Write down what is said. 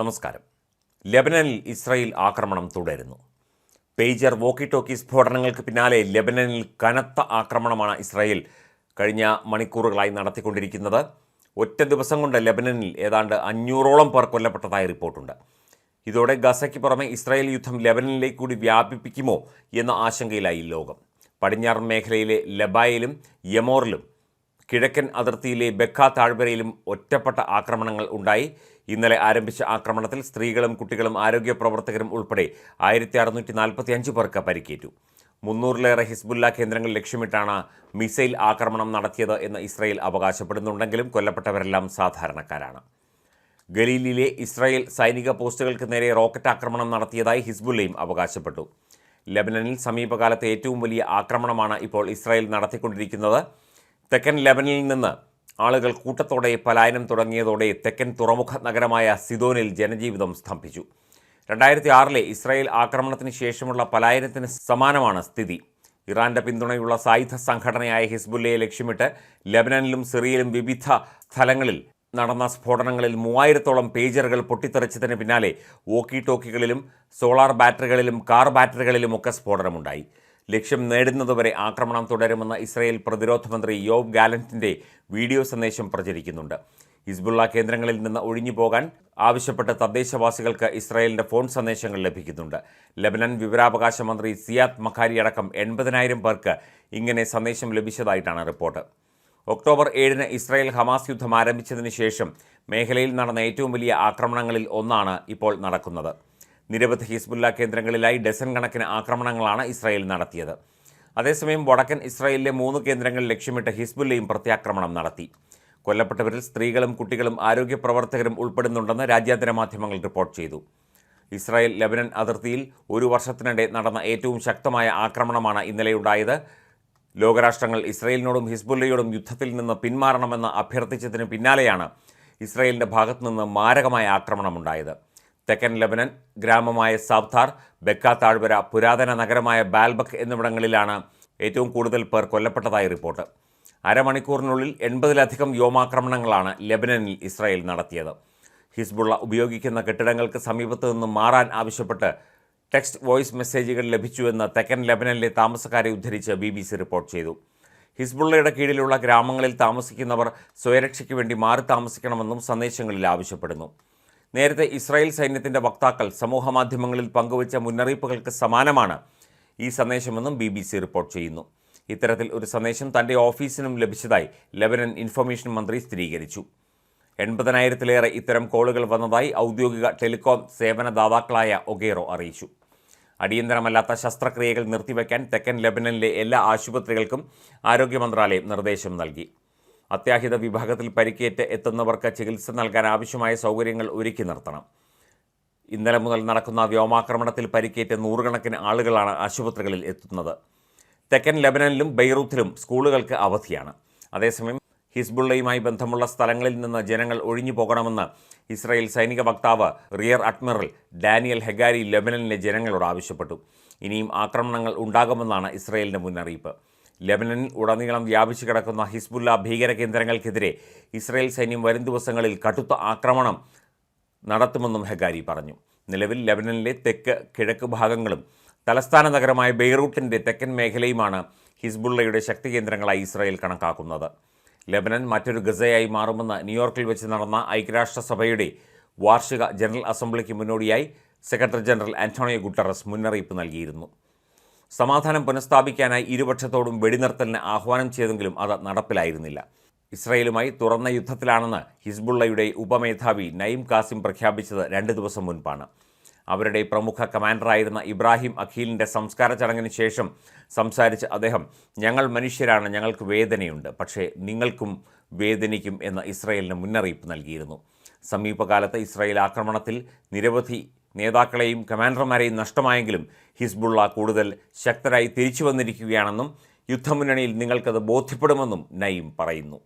നമസ്കാരം. ലെബനനിൽ ഇസ്രയേൽ ആക്രമണം തുടരുന്നു. പേജർ വോക്കി ടോക്കി സ്ഫോടനങ്ങൾക്ക് പിന്നാലെ ലെബനനിൽ കനത്ത ആക്രമണമാണ് ഇസ്രയേൽ കഴിഞ്ഞ മണിക്കൂറുകളായി നടത്തിക്കൊണ്ടിരിക്കുന്നത്. ഒറ്റ ദിവസം കൊണ്ട് ലെബനനിൽ ഏതാണ്ട് അഞ്ഞൂറോളം പേർ കൊല്ലപ്പെട്ടതായി റിപ്പോർട്ടുണ്ട്. ഇതോടെ ഗസയ്ക്ക് പുറമെ ഇസ്രായേൽ യുദ്ധം ലെബനനിലേക്ക് കൂടി വ്യാപിപ്പിക്കുമോ എന്ന ആശങ്കയിലായി ലോകം. പടിഞ്ഞാറൻ മേഖലയിലെ ലബായിലും യമോറിലും കിഴക്കൻ അതിർത്തിയിലെ ബെക്ക താഴ്വരയിലും ഒറ്റപ്പെട്ട ആക്രമണങ്ങൾ ഉണ്ടായി. ഇന്നലെ ആരംഭിച്ച ആക്രമണത്തിൽ സ്ത്രീകളും കുട്ടികളും ആരോഗ്യ പ്രവർത്തകരും ഉൾപ്പെടെ ആയിരത്തി അറുന്നൂറ്റി നാൽപ്പത്തി അഞ്ച് പേർക്ക് പരിക്കേറ്റു. മുന്നൂറിലേറെ ഹിസ്ബുല്ല കേന്ദ്രങ്ങൾ ലക്ഷ്യമിട്ടാണ് മിസൈൽ ആക്രമണം നടത്തിയത് എന്ന് ഇസ്രായേൽ അവകാശപ്പെടുന്നുണ്ടെങ്കിലും കൊല്ലപ്പെട്ടവരെല്ലാം സാധാരണക്കാരാണ്. ഗലീലിലെ ഇസ്രായേൽ സൈനിക പോസ്റ്റുകൾക്ക് നേരെ റോക്കറ്റ് ആക്രമണം നടത്തിയതായി ഹിസ്ബുല്ലയും അവകാശപ്പെട്ടു. ലബനനിൽ സമീപകാലത്തെ ഏറ്റവും വലിയ ആക്രമണമാണ് ഇപ്പോൾ ഇസ്രായേൽ നടത്തിക്കൊണ്ടിരിക്കുന്നത്. തെക്കൻ ലെബനിൽ നിന്ന് ആളുകൾ കൂട്ടത്തോടെ പലായനം തുടങ്ങിയതോടെ തെക്കൻ തുറമുഖ നഗരമായ സിദോനിൽ ജനജീവിതം സ്തംഭിച്ചു. രണ്ടായിരത്തി ആറിലെ ഇസ്രായേൽ ആക്രമണത്തിന് ശേഷമുള്ള പലായനത്തിന് സമാനമാണ് സ്ഥിതി. ഇറാന്റെ പിന്തുണയുള്ള സായുധ സംഘടനയായ ഹിസ്ബുല്ലയെ ലക്ഷ്യമിട്ട് ലബനനിലും സിറിയയിലും വിവിധ സ്ഥലങ്ങളിൽ നടന്ന സ്ഫോടനങ്ങളിൽ മൂവായിരത്തോളം പേജറുകൾ പൊട്ടിത്തെറിച്ചതിന് പിന്നാലെ വോക്കി ടോക്കികളിലും സോളാർ ബാറ്ററികളിലും കാർ ബാറ്ററികളിലുമൊക്കെ സ്ഫോടനമുണ്ടായി. ലക്ഷ്യം നേടുന്നതുവരെ ആക്രമണം തുടരുമെന്ന ഇസ്രയേൽ പ്രതിരോധ മന്ത്രി യോവ് ഗാലന്റിന്റെ വീഡിയോ സന്ദേശം പ്രചരിക്കുന്നുണ്ട്. ഹിസ്ബുള്ള കേന്ദ്രങ്ങളിൽ നിന്ന് ഒഴിഞ്ഞു പോകാൻ ആവശ്യപ്പെട്ട തദ്ദേശവാസികൾക്ക് ഇസ്രായേലിന്റെ ഫോൺ സന്ദേശങ്ങൾ ലഭിക്കുന്നുണ്ട്. ലബനൻ വിവരാവകാശ മന്ത്രി സിയാദ് മഖാരി അടക്കം എൺപതിനായിരം പേർക്ക് ഇങ്ങനെ സന്ദേശം ലഭിച്ചതായിട്ടാണ് റിപ്പോർട്ട്. ഒക്ടോബർ ഏഴിന് ഇസ്രായേൽ ഹമാസ് യുദ്ധം ആരംഭിച്ചതിന് ശേഷം മേഖലയിൽ നടന്ന ഏറ്റവും വലിയ ആക്രമണങ്ങളിൽ ഒന്നാണ് ഇപ്പോൾ നടക്കുന്നത്. നിരവധി ഹിസ്ബുല്ല കേന്ദ്രങ്ങളിലായി ഡസൻ കണക്കിന് ആക്രമണങ്ങളാണ് ഇസ്രായേൽ നടത്തിയത്. അതേസമയം വടക്കൻ ഇസ്രായേലിലെ മൂന്ന് കേന്ദ്രങ്ങൾ ലക്ഷ്യമിട്ട് ഹിസ്ബുല്ലയും പ്രത്യാക്രമണം നടത്തി. കൊല്ലപ്പെട്ടവരിൽ സ്ത്രീകളും കുട്ടികളും ആരോഗ്യ പ്രവർത്തകരും ഉൾപ്പെടുന്നുണ്ടെന്ന് രാജ്യാന്തര മാധ്യമങ്ങൾ റിപ്പോർട്ട് ചെയ്തു. ഇസ്രായേൽ ലബനൻ അതിർത്തിയിൽ ഒരു വർഷത്തിനിടെ നടന്ന ഏറ്റവും ശക്തമായ ആക്രമണമാണ് ഇന്നലെയുണ്ടായത്. ലോകരാഷ്ട്രങ്ങൾ ഇസ്രായേലിനോടും ഹിസ്ബുല്ലയോടും യുദ്ധത്തിൽ നിന്ന് പിന്മാറണമെന്ന് അഭ്യർത്ഥിച്ചതിന് പിന്നാലെയാണ് ഇസ്രായേലിന്റെ ഭാഗത്തുനിന്ന് മാരകമായ ആക്രമണമുണ്ടായത്. തെക്കൻ ലബനൻ ഗ്രാമമായ സാബ്താർ ബെക്ക താഴ്വര പുരാതന നഗരമായ ബാൽബക്ക് എന്നിവിടങ്ങളിലാണ് ഏറ്റവും കൂടുതൽ പേർ കൊല്ലപ്പെട്ടതായി റിപ്പോർട്ട്. അരമണിക്കൂറിനുള്ളിൽ എൺപതിലധികം വ്യോമാക്രമണങ്ങളാണ് ലെബനനിൽ ഇസ്രായേൽ നടത്തിയത്. ഹിസ്ബുള്ള ഉപയോഗിക്കുന്ന കെട്ടിടങ്ങൾക്ക് സമീപത്തു നിന്ന് മാറാൻ ആവശ്യപ്പെട്ട് ടെക്സ്റ്റ് വോയിസ് മെസ്സേജുകൾ ലഭിച്ചുവെന്ന് തെക്കൻ ലെബനനിലെ താമസക്കാരെ ഉദ്ധരിച്ച് ബി ബി സി റിപ്പോർട്ട് ചെയ്തു. ഹിസ്ബുള്ളയുടെ കീഴിലുള്ള ഗ്രാമങ്ങളിൽ താമസിക്കുന്നവർ സ്വയരക്ഷയ്ക്ക് വേണ്ടി മാറി താമസിക്കണമെന്നും സന്ദേശങ്ങളിൽ ആവശ്യപ്പെടുന്നു. നേരത്തെ ഇസ്രായേൽ സൈന്യത്തിന്റെ വക്താക്കൾ സമൂഹമാധ്യമങ്ങളിൽ പങ്കുവച്ച മുന്നറിയിപ്പുകൾക്ക് സമാനമാണ് ഈ സന്ദേശമെന്നും ബി ബി സി റിപ്പോർട്ട് ചെയ്യുന്നു. ഇത്തരത്തിൽ ഒരു സന്ദേശം തന്റെ ഓഫീസിനും ലഭിച്ചതായി ലെബനൻ ഇൻഫർമേഷൻ മന്ത്രി സ്ഥിരീകരിച്ചു. എൺപതിനായിരത്തിലേറെ ഇത്തരം കോളുകൾ വന്നതായി ഔദ്യോഗിക ടെലികോം സേവന ദാതാക്കളായ ഒഗേറോ അറിയിച്ചു. അടിയന്തരമല്ലാത്ത ശസ്ത്രക്രിയകൾ നിർത്തിവെക്കാൻ തെക്കൻ ലെബനനിലെ എല്ലാ ആശുപത്രികൾക്കും ആരോഗ്യ മന്ത്രാലയം നിർദ്ദേശം നൽകി. അത്യാഹിത വിഭാഗത്തിൽ പരിക്കേറ്റ് എത്തുന്നവർക്ക് ചികിത്സ നൽകാൻ ആവശ്യമായ സൗകര്യങ്ങൾ ഒരുക്കി നിർത്തണം. ഇന്നലെ മുതൽ നടക്കുന്ന വ്യോമാക്രമണത്തിൽ പരിക്കേറ്റ് നൂറുകണക്കിന് ആളുകളാണ് ആശുപത്രികളിൽ എത്തുന്നത്. തെക്കൻ ലെബനനിലും ബെയ്റൂത്തിലും സ്കൂളുകൾക്ക് അവധിയാണ്. അതേസമയം ഹിസ്ബുള്ളയുമായി ബന്ധമുള്ള സ്ഥലങ്ങളിൽ നിന്ന് ജനങ്ങൾ ഒഴിഞ്ഞു പോകണമെന്ന് ഇസ്രായേൽ സൈനിക വക്താവ് റിയർ അഡ്മിറൽ ഡാനിയൽ ഹെഗാരി ലെബനനിലെ ജനങ്ങളോട് ആവശ്യപ്പെട്ടു. ഇനിയും ആക്രമണങ്ങൾ ഉണ്ടാകുമെന്നാണ് ഇസ്രായേലിന്റെ മുന്നറിയിപ്പ്. ലെബനനിൽ ഉടനീളം വ്യാപിച്ചു കിടക്കുന്ന ഹിസ്ബുല്ല ഭീകര കേന്ദ്രങ്ങൾക്കെതിരെ ഇസ്രായേൽ സൈന്യം വരും ദിവസങ്ങളിൽ കടുത്ത ആക്രമണം നടത്തുമെന്നും ഹെഗാരി പറഞ്ഞു. നിലവിൽ ലെബനനിലെ തെക്ക് കിഴക്ക് ഭാഗങ്ങളും തലസ്ഥാന നഗരമായ ബെയ്റൂട്ടിന്റെ തെക്കൻ മേഖലയുമാണ് ഹിസ്ബുള്ളയുടെ ശക്തി കേന്ദ്രങ്ങളായി ഇസ്രായേൽ കണക്കാക്കുന്നത്. ലെബനൻ മറ്റൊരു ഗസയായി മാറുമെന്ന് ന്യൂയോർക്കിൽ വെച്ച് നടന്ന ഐക്യരാഷ്ട്രസഭയുടെ വാർഷിക ജനറൽ അസംബ്ലിക്ക് മുന്നോടിയായി സെക്രട്ടറി ജനറൽ ആന്റോണിയോ ഗുട്ടറസ് മുന്നറിയിപ്പ് നൽകിയിരുന്നു. സമാധാനം പുനഃസ്ഥാപിക്കാനായി ഇരുപക്ഷത്തോടും വെടിനിർത്തലിന് ആഹ്വാനം ചെയ്തെങ്കിലും അത് നടപ്പിലായിരുന്നില്ല. ഇസ്രയേലുമായി തുറന്ന യുദ്ധത്തിലാണെന്ന് ഹിസ്ബുള്ളയുടെ ഉപമേധാവി നയിം കാസിം പ്രഖ്യാപിച്ചത് രണ്ട് ദിവസം മുൻപാണ്. അവരുടെ പ്രമുഖ കമാൻഡറായിരുന്ന ഇബ്രാഹിം അഖീലിന്റെ സംസ്കാര ചടങ്ങിന് ശേഷം സംസാരിച്ച അദ്ദേഹം ഞങ്ങൾ മനുഷ്യരാണ് ഞങ്ങൾക്ക് വേദനയുണ്ട് പക്ഷേ നിങ്ങൾക്കും വേദനിക്കും എന്ന ഇസ്രയേലിന് മുന്നറിയിപ്പ് നൽകിയിരുന്നു. സമീപകാലത്ത് ഇസ്രായേൽ ആക്രമണത്തിൽ നിരവധി നേതാക്കളെയും കമാൻഡർമാരെയും നഷ്ടമായെങ്കിലും ഹിസ്ബുള്ള കൂടുതൽ ശക്തരായി തിരിച്ചു വന്നിരിക്കുകയാണെന്നും യുദ്ധമുന്നണിയിൽ നിങ്ങൾക്കത് ബോധ്യപ്പെടുമെന്നും നയിം പറയുന്നു